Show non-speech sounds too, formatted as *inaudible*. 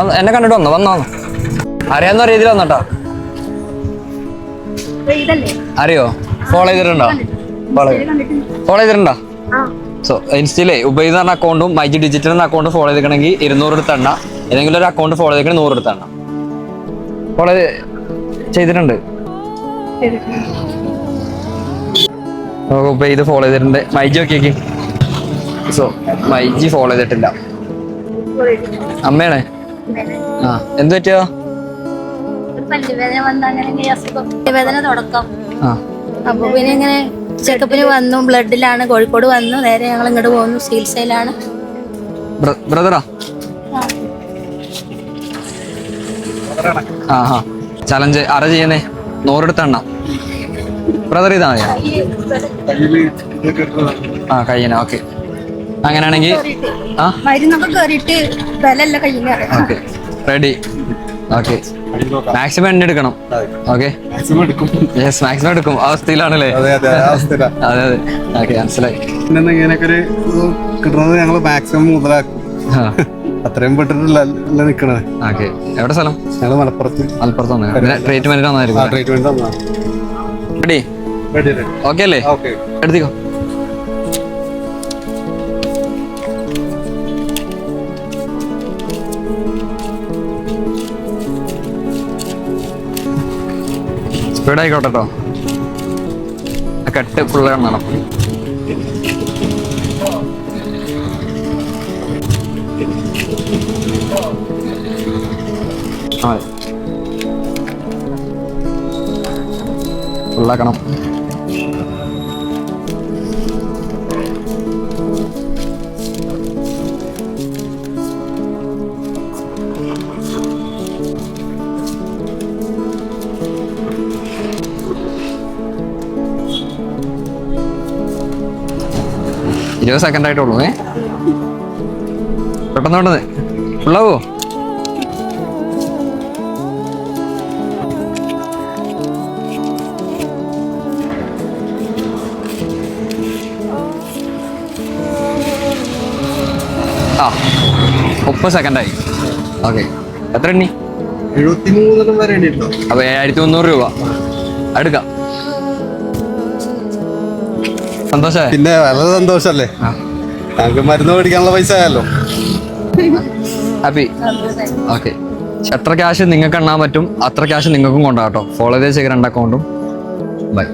എന്നെ കണ്ടിട്ട് വന്നോ? വന്നോ വന്നോ. അറിയാവുന്ന രീതിയിൽ വന്നോട്ടോ. അറിയോ? ഫോളോ ചെയ്തിട്ടുണ്ടോ? ഫോളോ ഫോളോ ചെയ്തിട്ടുണ്ടോ? സോ ഇൻസ്റ്റയിലേ ഉപയോഗിച്ച് എന്ന് പറഞ്ഞ അക്കൗണ്ടും മൈജി ഡിജിറ്റൽ എന്ന അക്കൗണ്ട് ഫോളോ ചെയ്തിട്ടുണ്ടെങ്കിൽ ഇരുന്നൂറ് എടുത്ത് ഏതെങ്കിലും ഒരു അക്കൗണ്ട് ഫോളോ ചെയ്തിട്ടുണ്ടെങ്കിൽ നൂറ് എടുത്ത് ഫോളോ ചെയ്തിട്ടുണ്ട്. ഇത് ഫോളോ ചെയ്തിട്ടുണ്ട്. മൈജി നോക്കിയേക്ക്. സോ മൈജി ഫോളോ ചെയ്തിട്ടില്ല. അമ്മയാണേ. ആ എന്ത് പറ്റിയോ? പല്ലുവേദന പല്ലുവേദന തുടക്കം. അപ്പൊ പിന്നെ ഇങ്ങനെ ചെക്കപ്പിന് വന്നു ബ്ലഡിലാണ് കോഴിക്കോട് വന്നു നേരെ ഞങ്ങൾ ഇങ്ങോട്ട് പോകുന്നു ചികിത്സയിലാണ്. ബ്ര- ബ്രദറാ? ആ. ആ ചലഞ്ച് അറ ചെയ്യുന്നേ? നൂറെടുത്ത് എണ്ണ ബ്രദർ ഇതാ ആ കഴിയണ ഓക്കെ. അങ്ങനെയാണെങ്കിൽ ഓക്കെ. റെഡി. ഓക്കെ. മാക്സിമം എണ്ണ എടുക്കണം. ഓക്കെ. യെസ് മാക്സിമം എടുക്കും. അവസ്ഥയിലാണല്ലേ? അതെ അതെ *laughs* ഓക്കെ മനസ്സിലായി. ഇങ്ങനെയൊക്കെ ഒരു ഇത് കിട്ടുന്നത് ഞങ്ങൾ മാക്സിമം മുതലാക്കും. അത്രയും പെട്ടിട്ടില്ല നിക്കണത്. ഓക്കെ. എവിടെ സ്ഥലം? ഞങ്ങൾ മലപ്പുറത്ത്. മലപ്പുറത്ത് വന്നു ട്രീറ്റ്മെന്റ് വന്നായിരുന്നു ട്രീറ്റ്മെന്റ് വന്നാ റെഡി? Ready ready. ഓക്കെ അല്ലേ? ഓക്കെ. എടുത്തിക്കോ. സ്പീഡ് ആയിക്കോട്ടെ കേട്ടോ ആ കട്ട് ഫുള്ള് കാണണം ഫുള്ളാക്കണം ഇരുപത് സെക്കൻഡ് ആയിട്ടുള്ളൂ ഏ? പെട്ടെന്ന് പെട്ടെന്ന് ഉള്ളാവോ? ആ മുപ്പത് സെക്കൻഡായി ഓക്കെ. എത്ര എണ്ണി? എഴുപത്തി മൂന്നെണ്ണം വരെ അപ്പൊ ഏഴായിരത്തി മുന്നൂറ് രൂപ. എടുക്കാം. സന്തോഷേ പിന്നെ വളരെ സന്തോഷല്ലേ? ഞങ്ങൾക്ക് മരുന്ന് മേടിക്കാനുള്ള പൈസ ആയല്ലോ. ഹാപ്പി. ഓക്കെ. എത്ര ക്യാഷ് നിങ്ങൾക്ക് എണ്ണാൻ പറ്റും അത്ര ക്യാഷ് നിങ്ങൾക്കും കൊണ്ടാട്ടോ ഫോളോ ചെയ്ത് രണ്ട് അക്കൗണ്ടും ബൈ